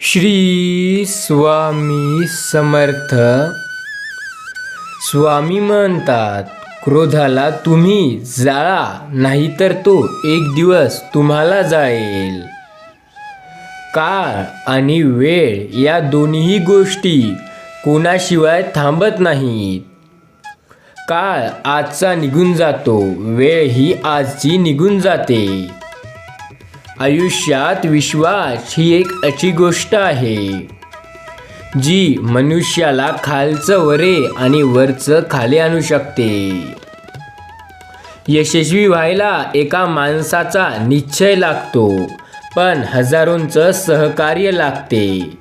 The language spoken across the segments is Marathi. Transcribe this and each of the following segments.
श्री स्वामी समर्थ. स्वामी म्हणतात क्रोधाला तुम्ही जाळा नाहीतर तो एक दिवस तुम्हाला जाळेल. काळ आणि वेळ या दोन्ही गोष्टी कोणाशिवाय थांबत नाहीत. काळ आजचा निघून जातो वेळ ही आजची निघून जाते. आयुष्यात विश्वास ही एक अशी गोष्ट आहे जी मनुष्याला खालचं वरे आणि वरचं खाली आणू शकते. यशस्वी व्हायला एका माणसाचा निश्चय लागतो पण हजारोंचं सहकार्य लागते.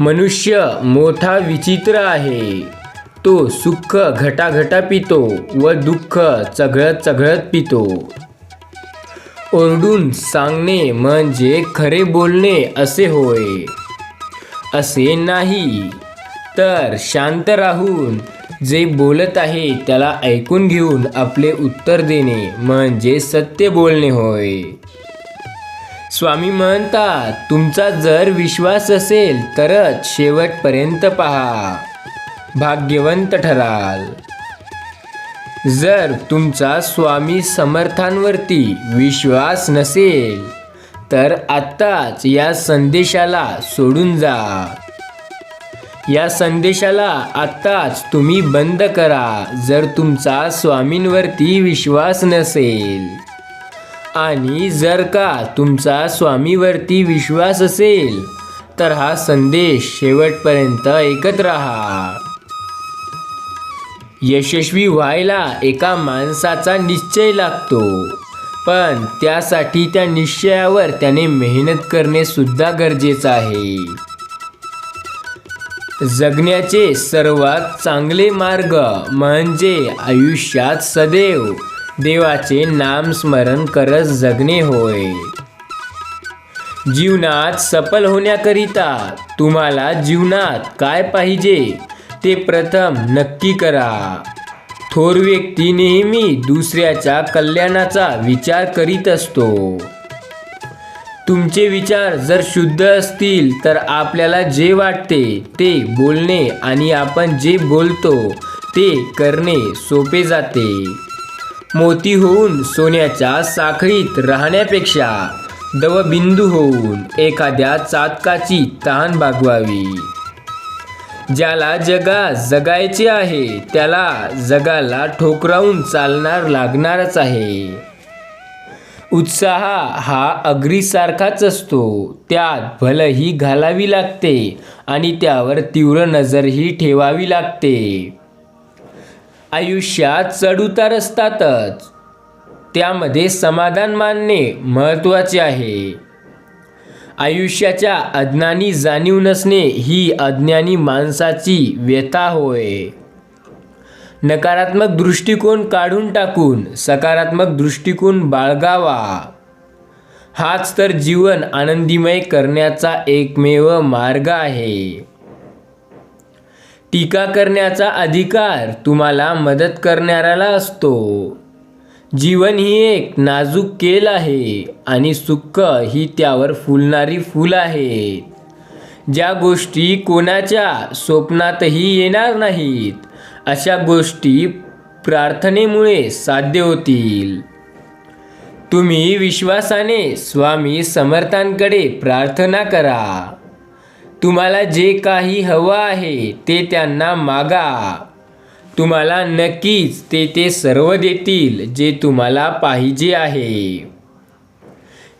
मनुष्य मोठा विचित्र आहे तो सुख घटाघटा पितो व दुःख चघळत चघळत पितो. ओरडून सांगणे म्हणजे खरे बोलणे असे होय. असे नाही. तर शांत राहून जे बोलत आहे त्याला ऐकून घेऊन आपले उत्तर देणे म्हणजे सत्य बोलणे होय. स्वामी म्हणतात तुमचा जर विश्वास असेल तरच शेवटपर्यंत पहा. भाग्यवंत ठराल. जर तुमचा स्वामी समर्थांवरती विश्वास नसेल तर आत्ताच या संदेशाला सोडून जा. या संदेशाला आत्ताच तुम्ही बंद करा जर तुमचा स्वामींवरती विश्वास नसेल. आणि जर का तुमचा स्वामीवरती विश्वास असेल तर हा संदेश शेवटपर्यंत ऐकत राहा. यशस्वी व्हायला एका माणसाचा निश्चय लागतो. पण त्यासाठी त्या निश्चयावर त्याने मेहनत करणे सुद्धा गरजेचं आहे. जगण्याचे सर्वात चांगले मार्ग म्हणजे आयुष्यात सदैव देवाचे नामस्मरण करत जगणे होय. जीवनात सफल होण्याकरिता तुम्हाला जीवनात काय पाहिजे ते प्रथम नक्की करा. थोर व्यक्ती नेहमी दुसऱ्याच्या कल्याणाचा विचार करीत असतो. तुमचे विचार जर शुद्ध असतील तर आपल्याला जे वाटते ते बोलणे आणि आपण जे बोलतो ते करणे सोपे जाते. मोती होऊन सोन्याच्या साखळीत राहण्यापेक्षा दवबिंदू होऊन एखाद्या चातकाची तहान भागवावी ज्याला जगा जगायचे आहे त्याला जगाला ठोकरावून चालणार लागणारच आहे. उत्साह हा अग्रीसारखाच असतो. त्यात भलही घालावी लागते आणि त्यावर तीव्र नजरही ठेवावी लागते. आयुष्यात चढउतार असतातच. त्यामध्ये समाधान मानणे महत्त्वाचे आहे. आयुष्याच्या अज्ञानी जाणीव नसणे ही अज्ञानी माणसाची व्यथा होय. नकारात्मक दृष्टिकोन काढून टाकून सकारात्मक दृष्टिकोन बाळगावा. हाच तर जीवन आनंदीमय करण्याचा एकमेव मार्ग आहे. टीका करण्याचा अधिकार तुम्हाला मदत करणाऱ्याला असतो. जीवन ही एक नाजूक केल आहे आणि सुख ही त्यावर फुलणारी फूल आहेत ज्या गोष्टी कोणाच्या स्वप्नातही येणार नाहीत अशा गोष्टी प्रार्थनेमुळे साध्य होतील. तुम्ही विश्वासाने स्वामी समर्थांकडे प्रार्थना करा. तुम्हाला जे काही हवं आहे ते त्यांना मागा. तुम्हाला नक्कीच ते ते सर्व देतील जे तुम्हाला पाहिजे आहे.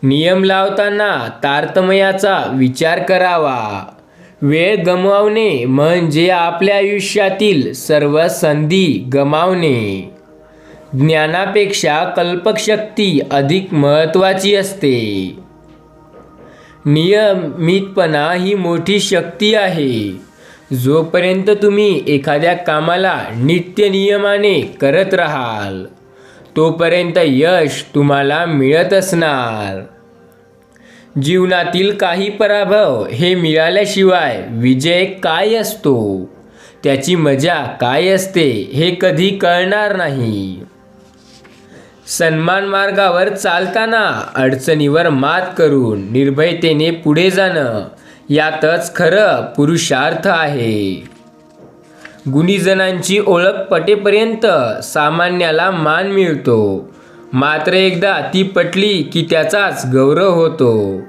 नियम लावताना तारतम्याचा विचार करावा. वेळ गमावणे म्हणजे आपल्या आयुष्यातील सर्व संधी गमावणे. ज्ञानापेक्षा कल्पकशक्ती अधिक महत्त्वाची असते. नियमितपणा ही मोठी शक्ती आहे. जोपर्यंत तुम्ही एखाद्या कामाला नित्य नियमाने करत राहाल तोपर्यंत यश तुम्हाला मिळत असणार. जीवनातील काही पराभव हे मिळाल्याशिवाय विजय काय असतो? त्याची मजा काय असते हे कधी कळणार नाही. सन्मान मार्गावर चालताना अडचणीवर मात करून निर्भयतेने पुढे जाणं यातच खरं पुरुषार्थ आहे. गुणीजनांची ओळख पटेपर्यंत सामान्याला मान मिळतो. मात्र एकदा ती पटली की त्याचाच गौरव होतो.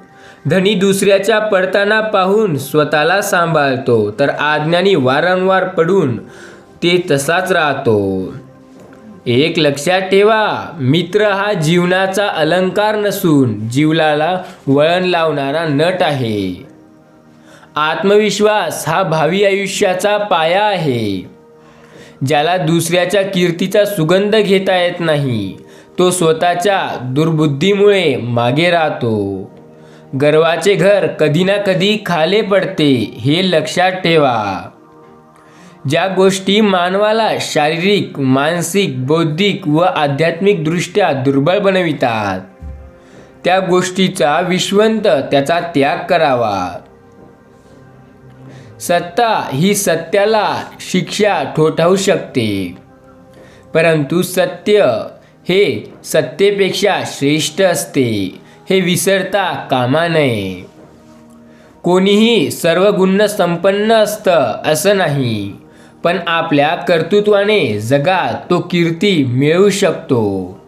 धनी दुसऱ्याच्या पडताना पाहून स्वतःला सांभाळतो तर आज्ञानी वारंवार पडून ते तसाच राहतो. एक लक्षात ठेवा मित्र हा जीवनाचा अलंकार नसून जीवलाला वळण लावणारा नट आहे. आत्मविश्वास हा भावी आयुष्याचा पाया आहे. ज्याला दुसऱ्याच्या कीर्तीचा सुगंध घेता येत नाही तो स्वतःच्या दुर्बुद्धीमुळे मागे राहतो. गर्वाचे घर कधी ना कधी खाले पडते हे लक्षात ठेवा. ज्या गोष्टी मानवाला शारीरिक मानसिक बौद्धिक व आध्यात्मिकदृष्ट्या दुर्बल बनवितात त्या गोष्टीचा विश्वंत त्याचा त्याग करावा. सत्ता ही सत्याला शिक्षा ठोठावू शकते. परंतु सत्य हे सत्तेपेक्षा श्रेष्ठ असते हे विसरता कामा नये. कोणीही सर्व गुण संपन्न असतं असं नाही पण आपल्या कर्तृत्वाने जगात तो कीर्ती मिळवू शकतो.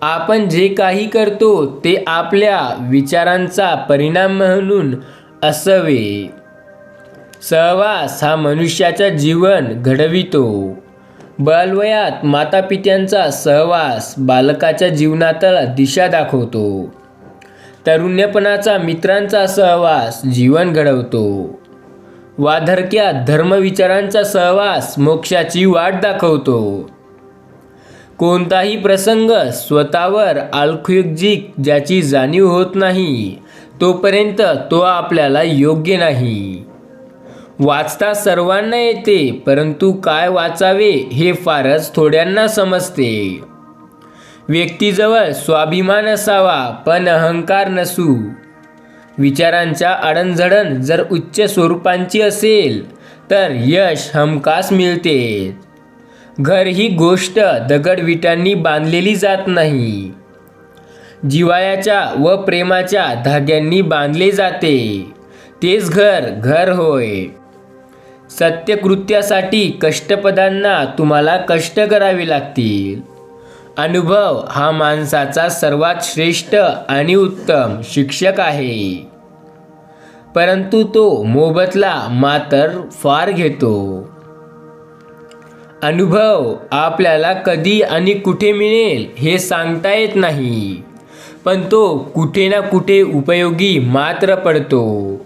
आपण जे काही करतो ते आपल्या विचारांचा परिणाम म्हणून असावे. सहवास हा मनुष्याचा जीवन घडवितो. बालवयात मातापित्यांचा सहवास बालकाच्या जीवनातला दिशा दाखवतो. तरुण्यपणाचा मित्रांचा सहवास जीवन घडवतो. वाधरक्या धर्मविचारांचा सहवास मोक्षाची वाट दाखवतो. कोणताही प्रसंग स्वतःवर आलखुजिक ज्याची जाणीव होत नाही तोपर्यंत तो आपल्याला योग्य नाही. वाचता सर्वांना येते परंतु काय वाचावे हे फारच थोड्यांना समजते. व्यक्तीजवळ स्वाभिमान असावा पण अहंकार नसू. विचारांच्या अडणझडण जर उच्च स्वरूपांची असेल तर यश हमखास मिळते. घर ही गोष्ट दगडविटांनी बांधलेली जात नाही. जिवाळ्याच्या व प्रेमाच्या धाग्यांनी बांधले जाते. तेच घर घर होय. सत्यकृत्यासाठी कष्टपदांना तुम्हाला कष्ट करावे लागतील. अनुभव हा माणसाचा सर्वात श्रेष्ठ आणि उत्तम शिक्षक आहे. परंतु तो मोबदला मात्र फार घेतो. अनुभव आपल्याला कधी आणि कुठे मिळेल हे सांगता येत नाही. पण तो कुठे ना कुठे उपयोगी मात्र पडतो.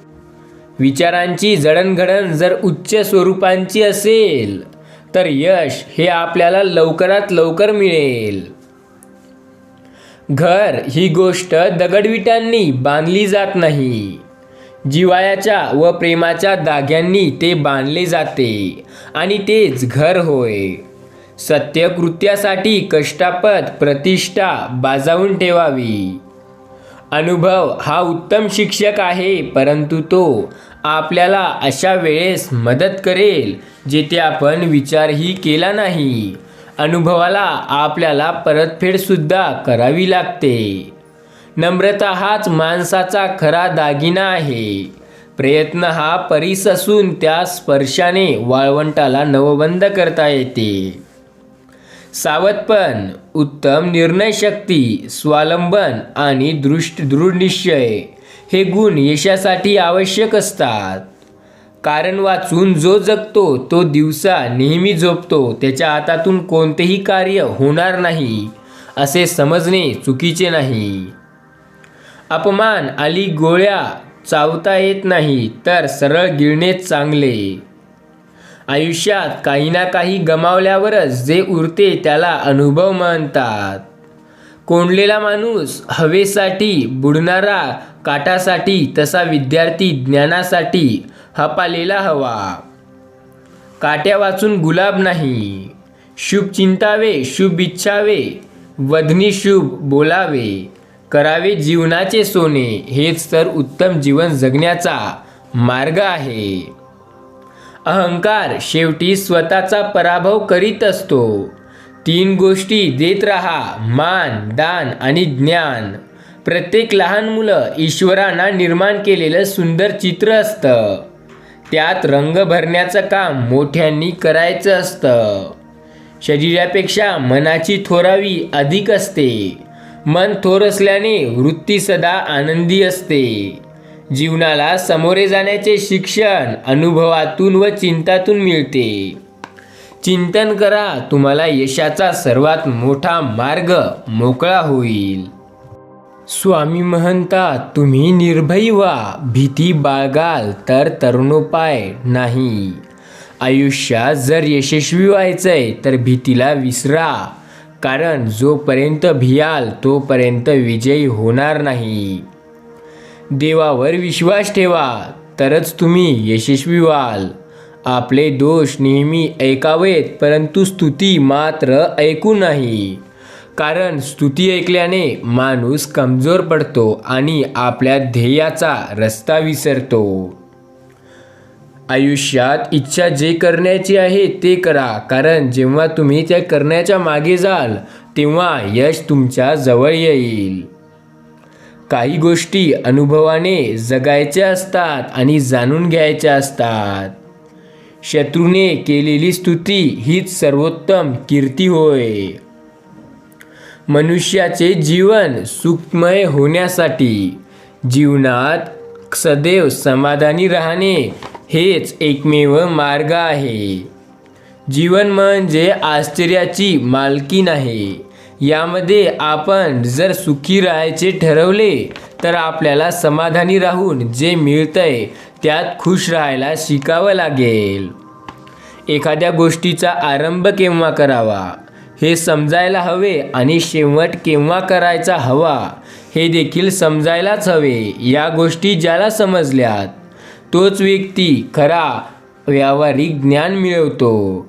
विचारांची जडणघडण जर उच्च स्वरूपांची असेल तर यश हे आपल्याला लवकरात लवकर मिळेल. घर ही गोष्ट दगडविटांनी बांधली जात नाही. जिवायाच्या व प्रेमाच्या दाग्यांनी ते बांधले जाते आणि तेच घर होय. सत्यकृत्यासाठी कष्टापद प्रतिष्ठा बाजावून ठेवावी. अनुभव हा उत्तम शिक्षक आहे परंतु तो आपल्याला अशा वेळेस मदत करेल जेथे आपण विचारही केला नाही. अनुभवाला आपल्याला परतफेडसुद्धा करावी लागते. नम्रता हाच माणसाचा खरा दागिना आहे. प्रयत्न हा परीस असून त्या स्पर्शाने वाळवंटाला नवबंद करता येते. सावधपण उत्तम निर्णयशक्ती स्वावलंबन आणि दृष्ट दृढनिश्चय हे गुण यशासाठी आवश्यक असतात. कारण वाचून जो जगतो तो दिवसा नेहमी झोपतो. त्याच्या हातातून कोणतेही कार्य होणार नाही असे समजणे चुकीचे नाही. अपमान आली गोळ्या चावता येत नाही तर सरळ गिळणे चांगले. आयुष्यात काही ना काही गमावल्यावरच जे उरते त्याला अनुभव म्हणतात. कोंडलेला माणूस हवेसाठी बुडणारा काटासाठी तसा विद्यार्थी ज्ञानासाठी हपालेला हवा. काट्या वाचून गुलाब नाही. शुभ चिंतावे शुभ इच्छावे वधनी शुभ बोलावे. करावे जीवनाचे सोने हेच तर उत्तम जीवन जगण्याचा मार्ग आहे. अहंकार शेवटी स्वतःचा पराभव करीत असतो. तीन गोष्टी देत राहा मान दान आणि ज्ञान. प्रत्येक लहान मुलं ईश्वरानं निर्माण केलेलं सुंदर चित्र असतं. त्यात रंग भरण्याचं काम मोठ्यांनी करायचं असतं. शरीरापेक्षा मनाची थोरावी अधिक असते. मन थोर असल्याने वृत्ती सदा आनंदी असते. जीवनाला सामोरे जाण्याचे शिक्षण अनुभवातून व चिंतातून मिळते. चिंतन करा तुम्हाला यशाचा सर्वात मोठा मार्ग मोकळा होईल. स्वामी म्हणतात तुम्ही निर्भयी व्हा. भीती बाळगाल तर तरुणोपाय नाही. आयुष्यात जर यशस्वी व्हायचंय तर भीतीला विसरा. कारण जोपर्यंत भियाल तोपर्यंत विजयी होणार नाही. देवावर विश्वास ठेवा तरच तुम्ही यशस्वी व्हाल आपले दोष नेहमी ऐकावेत परंतु स्तुती मात्र ऐकू नाही. कारण स्तुती ऐकल्याने माणूस कमजोर पडतो आणि आपल्या ध्येयाचा रस्ता विसरतो. आयुष्यात इच्छा जे करण्याची आहे ते करा कारण जेव्हा तुम्ही त्या करण्याच्या मागे जाल तेव्हा यश तुमच्या जवळ येईल. काही गोष्टी अनुभवाने जगायच्या असतात आणि जाणून घ्यायच्या असतात. शत्रूने केलेली स्तुती हीच सर्वोत्तम कीर्ती होय. मनुष्याचे जीवन सुखमय होण्यासाठी जीवनात सदैव समाधानी राहणे हेच एकमेव मार्ग आहे. जीवन म्हणजे आश्चर्याची मालकी नाही. यामध्ये आपण जर सुखी राहायचे ठरवले तर आपल्याला समाधानी राहून जे मिळतंय त्यात खुश राहायला शिकावं लागेल. एखाद्या गोष्टीचा आरंभ केव्हा करावा? हे समजायला हवे आणि शेवट केव्हा करायचा हवा? हे देखील समजायलाच हवे या गोष्टी ज्याला समजल्यात. तोच व्यक्ती खरा व्यावहारिक ज्ञान मिळवतो.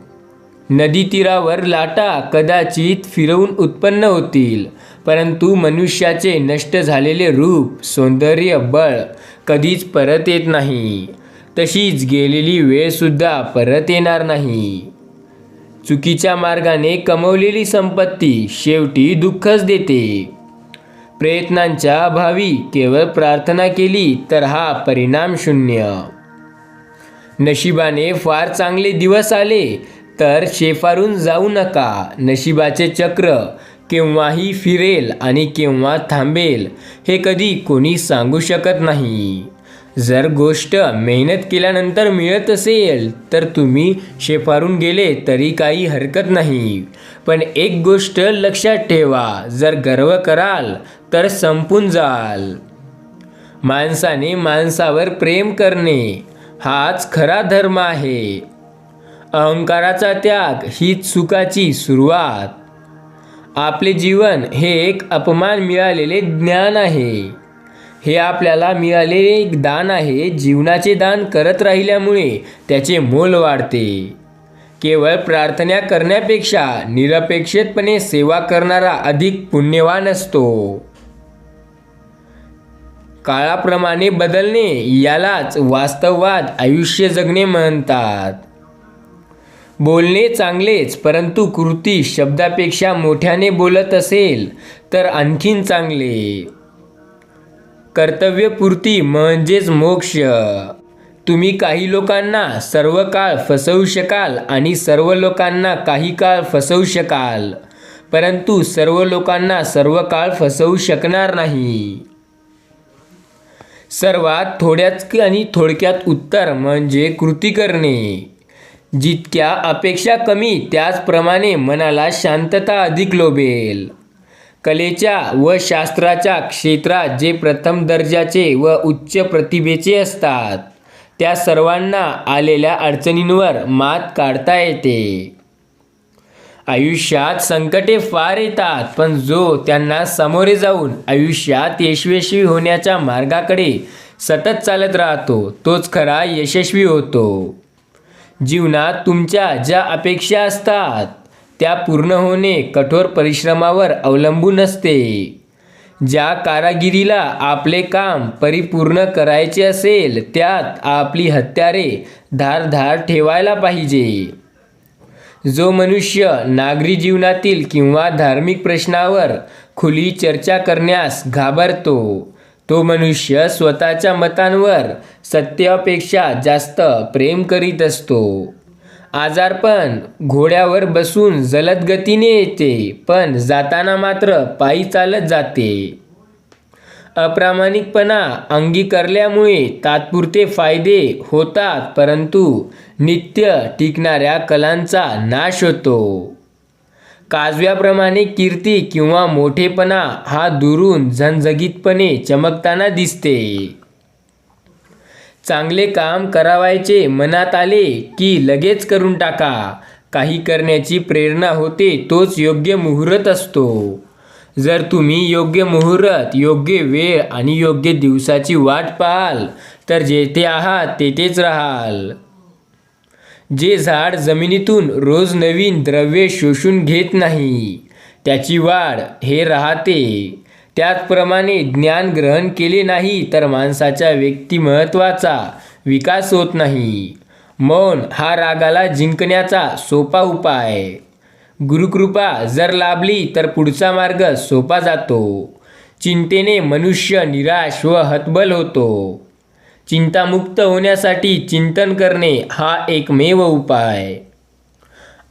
नदीतीरावर लाटा कदाचित फिरवून उत्पन्न होतील परंतु मनुष्याचे नष्ट झालेले रूप सौंदर्य बळ कधीच परत येत नाही. तशीच गेलेली वेळसुद्धा परत येणार नाही. चुकीच्या मार्गाने कमवलेली संपत्ती शेवटी दुःखच देते. प्रयत्नांच्या अभावी केवळ प्रार्थना केली तर हा परिणाम शून्य. नशिबाने फार चांगले दिवस आले तर शेफारून जाऊ नका नशिबाचे चक्र केव्हाही फिरेल आणि केव्हा थांबेल हे कधी कोणी सांगू शकत नाही. जर गोष्ट मेहनत केल्यानंतर मिळत असेल तर तुम्ही शेफारून गेले तरी काही हरकत नाही. पण एक गोष्ट लक्षात ठेवा जर गर्व कराल तर संपून जाल. माणसाने माणसावर प्रेम करणे हाच खरा धर्म आहे. अहंकाराचा त्याग हीच सुखाची सुरुवात. आपले जीवन हे एक अपमान मिळालेले ज्ञान आहे. हे आपल्याला मिळालेले एक दान आहे जीवनाचे दान करत राहिल्यामुळे त्याचे मोल वाढते. केवळ प्रार्थना करण्यापेक्षा निरपेक्षितपणे सेवा करणारा अधिक पुण्यवान असतो. काळाप्रमाणे बदलणे यालाच वास्तववाद आयुष्य जगणे म्हणतात. बोलणे चांगलेच परंतु कृती शब्दापेक्षा मोठ्याने बोलत असेल तर आणखीन चांगले. कर्तव्यपूर्ती म्हणजेच मोक्ष. तुम्ही काही लोकांना सर्व काळ फसवू शकाल आणि सर्व लोकांना काही काळ फसवू शकाल परंतु सर्व लोकांना सर्व काळ फसवू शकणार नाही. सर्वात थोड्याच आणि थोडक्यात उत्तर म्हणजे कृती करणे. जितक्या अपेक्षा कमी त्याचप्रमाणे मनाला शांतता अधिक लोभेल. कलेच्या व शास्त्राच्या क्षेत्रात जे प्रथम दर्जाचे व उच्च प्रतिभेचे असतात त्या सर्वांना आलेल्या अडचणींवर मात काढता येते. आयुष्यात संकटे फार येतात पण जो त्यांना सामोरे जाऊन आयुष्यात यशस्वी होण्याच्या मार्गाकडे सतत चालत राहतो तोच खरा यशस्वी होतो. जीवनात तुमच्या ज्या अपेक्षा असतात त्या पूर्ण होणे कठोर परिश्रमावर अवलंबून असते. ज्या कारागिरीला आपले काम परिपूर्ण करायचे असेल त्यात आपली हत्यारे धारधार ठेवायला पाहिजे. जो मनुष्य नागरी जीवनातील किंवा धार्मिक प्रश्नावर खुली चर्चा करण्यास घाबरतो तो मनुष्य स्वतःच्या मतांवर सत्यापेक्षा जास्त प्रेम करीत असतो. आजारपण घोड्यावर बसून जलद गतीने येते पण जाताना मात्र पायी चालत जाते. अप्रामाणिकपणा अंगीकारल्यामुळे तात्पुरते फायदे होतात परंतु नित्य टिकणाऱ्या कलांचा नाश होतो. काजव्याप्रमाणे कीर्ती किंवा मोठेपणा हा दुरून झणझगीतपणे चमकताना दिसते. चांगले काम करावायचे मनात आले की लगेच करून टाका. काही करण्याची प्रेरणा होते तोच योग्य मुहूर्त असतो. जर तुम्ही योग्य मुहूर्त योग्य वेळ आणि योग्य दिवसाची वाट पाहाल तर जेथे आहात तेथेच राहाल. जे झाड जमिनीतून रोज नवीन द्रव्ये शोषून घेत नाही त्याची वाढ हे राहते. त्याचप्रमाणे ज्ञान ग्रहण केले नाही तर माणसाच्या व्यक्तिमत्वाचा विकास होत नाही. मौन हा रागाला जिंकण्याचा सोपा उपाय. गुरुकृपा जर लाभली तर पुढचा मार्ग सोपा जातो. चिंतेने मनुष्य निराश व हतबल होतो. चिंतामुक्त होण्यासाठी चिंतन करणे हा एकमेव उपाय.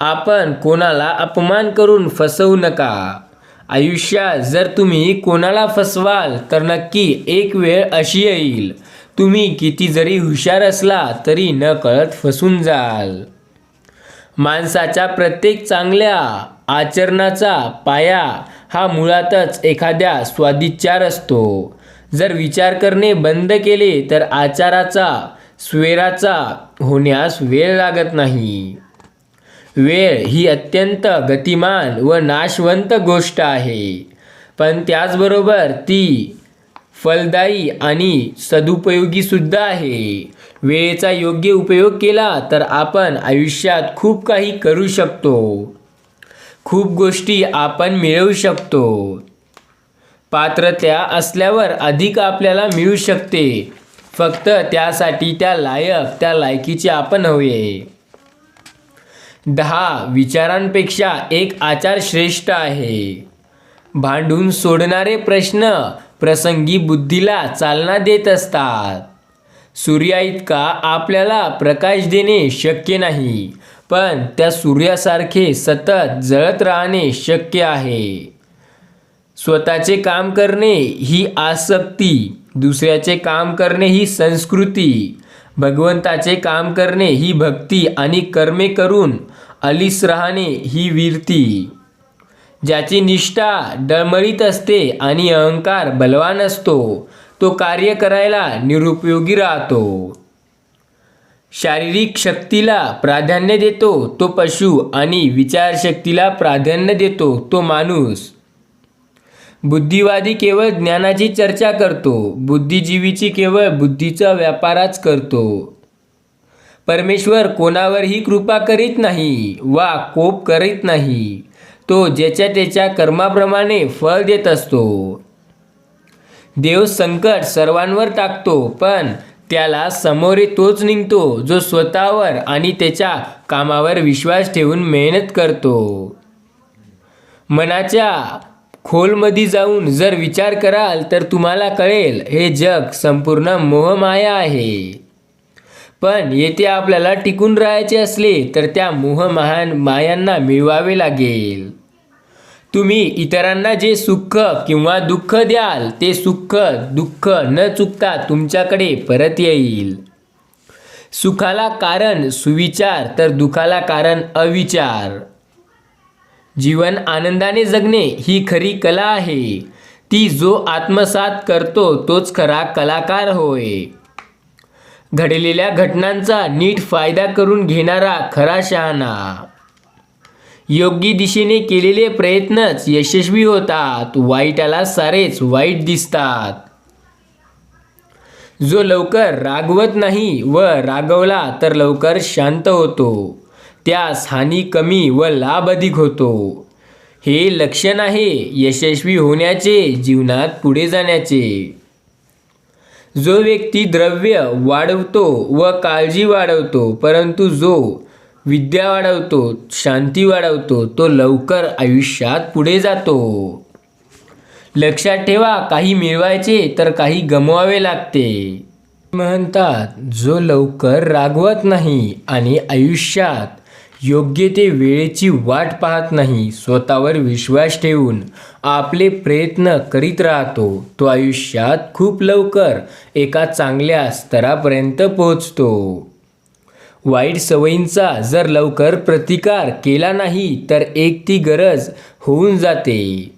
आपण कोणाला अपमान करून फसवू नका. आयुष्यात जर तुम्ही कोणाला फसवाल तर नक्की एक वेळ अशी येईल. तुम्ही किती जरी हुशार असला तरी न कळत फसून जाल. माणसाच्या प्रत्येक चांगल्या आचरणाचा पाया हा मुळातच एखाद्या स्वादिचार असतो. जर विचार करणे बंद केले तर आचाराचा स्वेराचा होण्यास वेळ लागत नाही. वेळ ही अत्यंत गतिमान व नाशवंत गोष्ट आहे. पण त्याचबरोबर ती फलदायी आणि सदुपयोगीसुद्धा आहे. वेळेचा योग्य उपयोग केला तर आपण आयुष्यात खूप काही करू शकतो. खूप गोष्टी आपण मिळवू शकतो. पात्रता असल्यावर अधिक आपल्याला मिळू शकते. फक्त त्यासाठी त्या लायक त्या लायकीचे आपण हवे. दहा. विचारांपेक्षा एक आचार श्रेष्ठ आहे. भांडून सोडणारे प्रश्न प्रसंगी बुद्धीला चालना देत असतात. सूर्या इतका आपल्याला प्रकाश देणे शक्य नाही पण त्या सूर्यासारखे सतत जळत राहणे शक्य आहे. स्वतःचे काम करणे ही आसक्ती दुसऱ्याचे काम करणे ही संस्कृती भगवंताचे काम करणे ही भक्ती आणि कर्मे करून अलिस राहणे ही वीरती. ज्याची निष्ठा डळमळीत असते आणि अहंकार बलवान असतो तो कार्य करायला निरुपयोगी राहतो. शारीरिक शक्तीला प्राधान्य देतो तो पशु आणि विचारशक्तीला प्राधान्य देतो तो माणूस. बुद्धिवादी केवळ ज्ञानाची चर्चा करतो बुद्धिजीवीची केवळ बुद्धीचा व्यापारच करतो. परमेश्वर कोणावरही कृपा करीत नाही वा कोप करीत नाही तो ज्याच्या त्याच्या कर्माप्रमाणे फळ देत असतो. देव संकट सर्वांवर टाकतो पण त्याला समोरे तोच निघतो जो स्वतःवर आणि त्याच्या कामावर विश्वास ठेवून मेहनत करतो. मनाच्या खोलमध्ये जाऊन जर विचार कराल तर तुम्हाला कळेल हे जग संपूर्ण मोहमाया आहे. पण येथे आपल्याला टिकून राहायचे असले तर त्या मोहमहान मायांना मिळवावे लागेल. तुम्ही इतरांना जे सुख किंवा दुःख द्याल ते सुख दुःख न चुकता तुमच्याकडे परत येईल. सुखाला कारण सुविचार तर दुखाला कारण अविचार. जीवन आनंदाने जगणे ही खरी कला आहे. ती जो आत्मसात करतो तोच खरा कलाकार होय. घडलेल्या घटनांचा नीट फायदा करून घेणारा खरा शहाणा. योग्य दिशेने केलेले प्रयत्नच यशस्वी होतात. वाईटाला सारेच वाईट दिसतात. जो लवकर रागवत नाही व रागवला तर लवकर शांत होतो. त्यास हानी कमी व लाभ अधिक होतो. हे लक्षण आहे यशस्वी होण्याचे जीवनात पुढे जाण्याचे. जो व्यक्ती द्रव्य वाढवतो व काळजी वाढवतो परंतु जो विद्या वाढवतो शांती वाढवतो तो लवकर आयुष्यात पुढे जातो. लक्षात ठेवा काही मिळवायचे तर काही गमवावे लागते. म्हणतात जो लवकर रागवत नाही आणि आयुष्यात योग्य ते वेळेची वाट पाहत नाही स्वतःवर विश्वास ठेवून आपले प्रयत्न करीत राहतो. तो आयुष्यात खूप लवकर एका चांगल्या स्तरापर्यंत पोहोचतो. वाईट सवयींचा जर लवकर प्रतिकार केला नाही तर एक ती गरज होऊन जाते.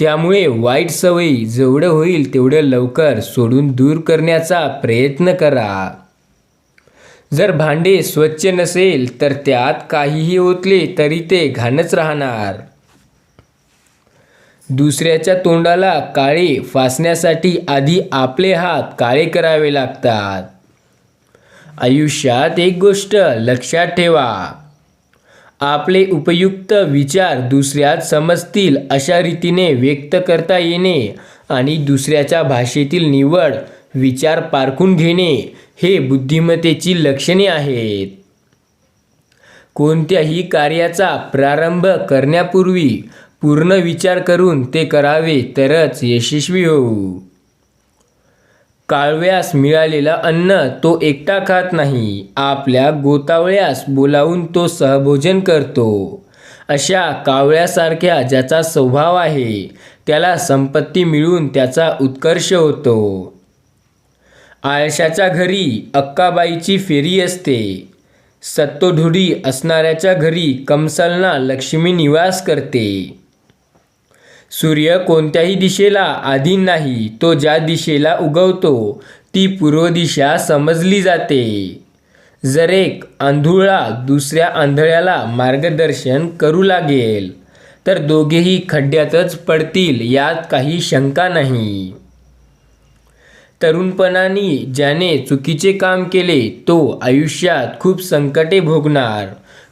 त्यामुळे वाईट सवयी जेवढं होईल तेवढं लवकर सोडून दूर करण्याचा प्रयत्न करा. जर भांडे स्वच्छ नसेल तर त्यात काहीही ओतले तरी ते घाणच राहणार. दुसऱ्याच्या तोंडाला काळे फासण्यासाठी आधी आपले हात काळे करावे लागतात. आयुष्यात एक गोष्ट लक्षात ठेवा. आपले उपयुक्त विचार दुसऱ्यात समजतील अशा रीतीने व्यक्त करता येणे आणि दुसऱ्याच्या भाषेतील निवड विचार पारखून घेणे हे बुद्धिमत्तेची लक्षणे आहेत. कोणत्याही कार्याचा प्रारंभ करण्यापूर्वी पूर्ण विचार करून ते करावे तरच यशस्वी होऊ. काळव्यास मिळालेलं अन्न तो एकटा खात नाही. आपल्या गोतावळ्यास बोलावून तो सहभोजन करतो. अशा कावळ्यासारख्या ज्याचा स्वभाव आहे त्याला संपत्ती मिळून त्याचा उत्कर्ष होतो. आळशाच्या घरी अक्काबाईची फेरी असते. सत्तोढुडी असणाऱ्याच्या घरी कमसलना लक्ष्मी निवास करते. सूर्य कोणत्याही दिशेला आधीन नाही तो ज्या दिशेला उगवतो ती पूर्व दिशा समजली जाते. जर एक आंधुळा दुसऱ्या आंधळ्याला मार्गदर्शन करू लागेल तर दोघेही खड्ड्यातच पडतील यात काही शंका नाही. तरुणपणाने ज्याने चुकीचे काम केले तो आयुष्यात खूप संकटे भोगणार.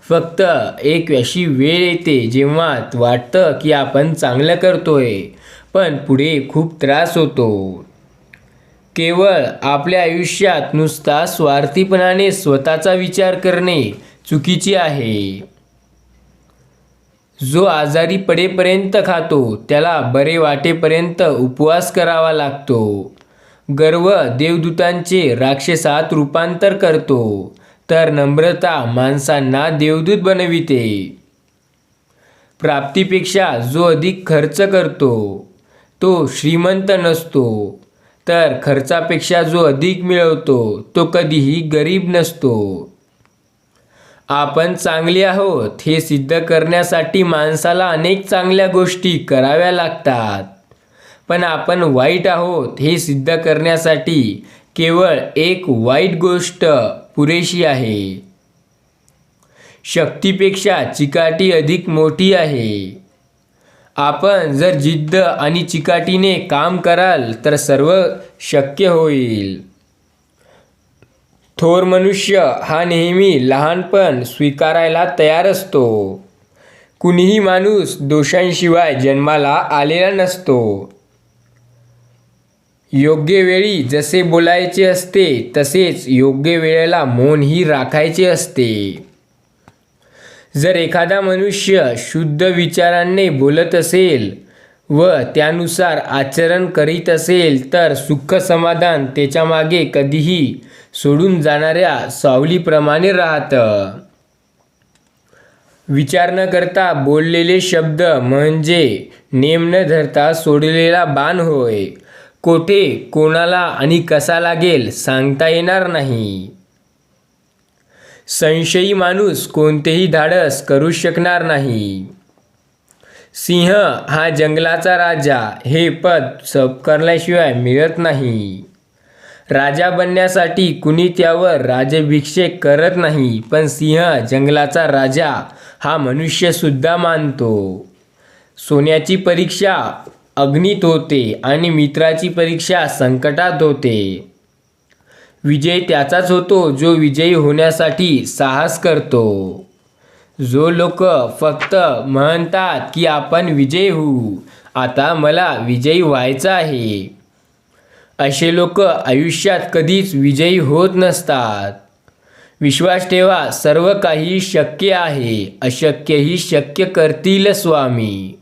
फक्त एक अशी वेळ येते जेव्हा वाटतं की आपण चांगलं करतोय पण पुढे खूप त्रास होतो. केवळ आपल्या आयुष्यात नुसता स्वार्थीपणाने स्वतःचा विचार करणे चुकीचे आहे. जो आजारी पडेपर्यंत खातो त्याला बरे वाटेपर्यंत उपवास करावा लागतो. गर्व देवदूतांचे राक्षसात रूपांतर करतो तर नम्रता माणसांना देवदूत बनविते. प्राप्तीपेक्षा जो अधिक खर्च करतो तो श्रीमंत नसतो तर खर्चापेक्षा जो अधिक मिळवतो तो कधीही गरीब नसतो. आपण चांगले आहोत हे सिद्ध करण्यासाठी माणसाला अनेक चांगल्या गोष्टी कराव्या लागतात. पण आपण वाईट आहोत हे सिद्ध करण्यासाठी केवळ एक वाईट गोष्ट पुरेशी आहे. शक्तीपेक्षा चिकाटी अधिक मोठी आहे. आपण जर जिद्द आणि चिकाटीने काम कराल तर सर्व शक्य होईल. थोर मनुष्य हा नेहमी लहानपण स्वीकारायला तयार असतो. कुणीही माणूस दोषांशिवाय जन्माला आलेला नसतो. योग्य वेळी जसे बोलायचे असते तसेच योग्य वेळेला मौनही राखायचे असते. जर एखादा मनुष्य शुद्ध विचारांनी बोलत असेल व त्यानुसार आचरण करीत असेल तर सुख समाधान त्याच्यामागे कधीही सोडून जाणाऱ्या सावलीप्रमाणे राहतं. विचार न करता बोललेले शब्द म्हणजे नेम न धरता सोडलेला बाण होय. कोठे कोणाला आणि कसा लागेल सांगता येणार नाही. संशयी माणूस कोणतेही धाडस करू शकणार नाही. सिंह हा जंगलाचा राजा हे पद करल्याशिवाय मिळत नाही. राजा बनण्यासाठी कुणी त्यावर राजभिषेक करत नाही पण सिंह जंगलाचा राजा हा मनुष्यसुद्धा मानतो. सोन्याची परीक्षा अग्नीत होते आणि मित्राची परीक्षा संकटात होते. विजय त्याचाच होतो जो विजयी होण्यासाठी साहस करतो. जो लोक फक्त म्हणतात की आपण विजयी होऊ आता मला विजयी व्हायचं आहे. असे लोक आयुष्यात कधीच विजयी होत नसतात. विश्वास ठेवा सर्व काही शक्य आहे. अशक्यही शक्य करतील स्वामी.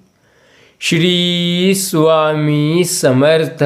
श्री स्वामी समर्थ।